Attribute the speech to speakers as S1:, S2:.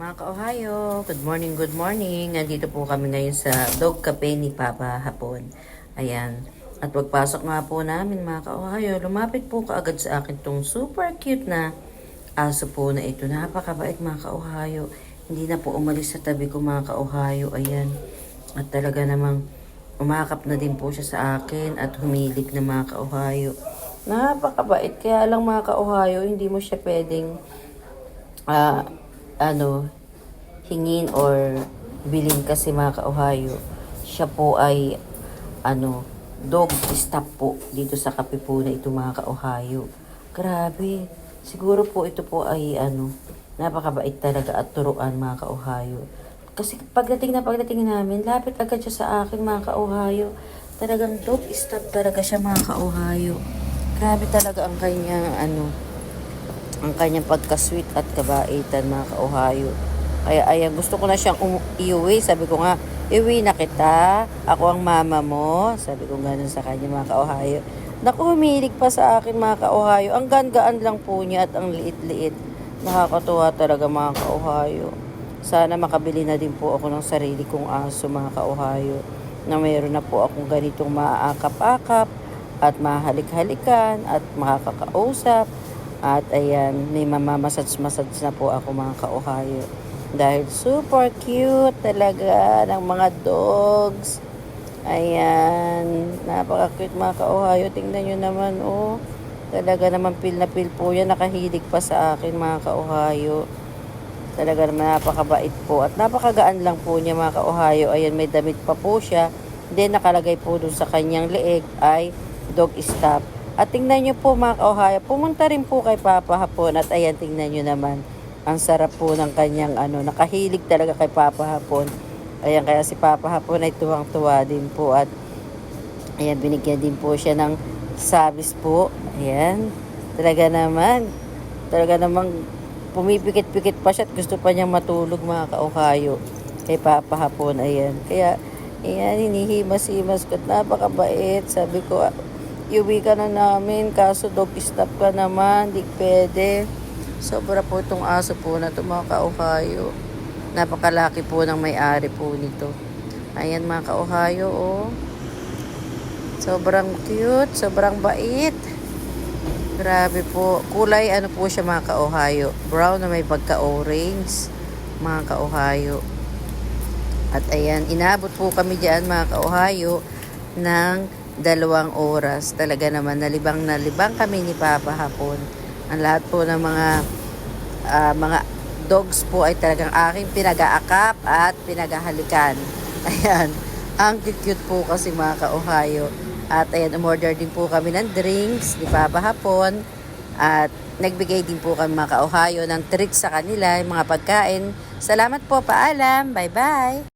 S1: Mga ka-Ohio, good morning, good morning. Nandito po kami ngayon sa dog cafe ni Papa hapon. Ayan. At pagpasok nga po namin mga ka-Ohio, lumapit po kaagad sa akin tong super cute na aso po na ito. Napakabait mga ka-Ohio. Hindi na po umalis sa tabi ko mga ka-Ohio. Ayan. At talaga namang umakap na din po siya sa akin at humilik na mga ka-Ohio. Napakabait. Kaya lang mga ka-Ohio, hindi mo siya pwedeng ah, ano, hingin or bilin kasi mga ka-Ohio. Siya po ay, ano, dog stop po dito sa kape po na ito mga ka-Ohio. Grabe. Siguro po ito po ay, ano, napakabait talaga at turuan mga ka-Ohio. Kasi pagdating na pagdating namin, lapit agad siya sa akin mga ka-Ohio. Talagang dog stop talaga siya mga ka-Ohio. Grabe talaga ang kanyang, ano, ang kanyang pagka-sweet at kabaitan mga ka-Ohio. Kaya ayan, gusto ko na siyang um- iuwi. Sabi ko nga, iuwi na kita. Ako ang mama mo. Sabi ko ganun sa kanya mga ka-Ohio. Naku, humilig pa sa akin mga ka-Ohio. Ang gaan lang po niya at ang liit-liit. Nakakatuwa talaga mga ka-Ohio. Sana makabili na din po ako ng sarili kong aso mga ka-Ohio. Na mayroon na po akong ganitong maaakap-akap at mahalik-halikan at makakakausap. At ayan, may mamamasage-massage na po ako mga ka-Ohio. Dahil super cute talaga ng mga dogs. Ayan, napaka-cute mga ka-Ohio. Tingnan nyo naman, oh. Talaga naman pil na pil po yan. Nakahilig pa sa akin mga ka-Ohio. Talaga naman napakabait po. At napakagaan lang po niya mga ka-Ohio. Ayan, may damit pa po siya. Then nakalagay po dun sa kanyang leeg ay dog stop. At tingnan nyo po mga ka-Ohio, pumunta rin po kay Papa hapon. At ayan, tingnan nyo naman. Ang sarap po ng kanyang ano, nakahilig talaga kay Papa hapon. Ayan, kaya si Papa hapon ay tuwang-tuwa din po. At ayan, binigyan din po siya ng sabis po. Ayan, talaga naman. Talaga namang pumipikit-pikit pa siya at gusto pa niyang matulog mga ka-Ohio. Kay Papa hapon, ayan. Kaya, ayan, hinihimas-himas ko. at Napakabait. Sabi ko, "Ah, iuwi ka na namin, kaso dog stop ka naman, di pwede. Sobra po itong aso po na ito mga ka-Ohio. Napakalaki po ng may-ari po nito. Ayan mga ka-Ohio, oh. Sobrang cute, sobrang bait. Grabe po. Kulay ano po siya mga ka-Ohio. Brown na may pagka-orange. Mga ka-Ohio. At ayan, inabot po kami dyan mga ka-Ohio ng dalawang oras. Talaga naman, nalibang nalibang kami ni Papa hapon. Ang lahat po ng mga ah, mga dogs po ay talagang aking pinag-aakap at pinagahalikan. Ayan, ang cute po kasi mga ka-Ohio. At ayan, umorder din po kami ng drinks ni Papa hapon. At nagbigay din po kami mga ka-Ohio ng treats sa kanila, mga pagkain. Salamat po, paalam. Bye-bye.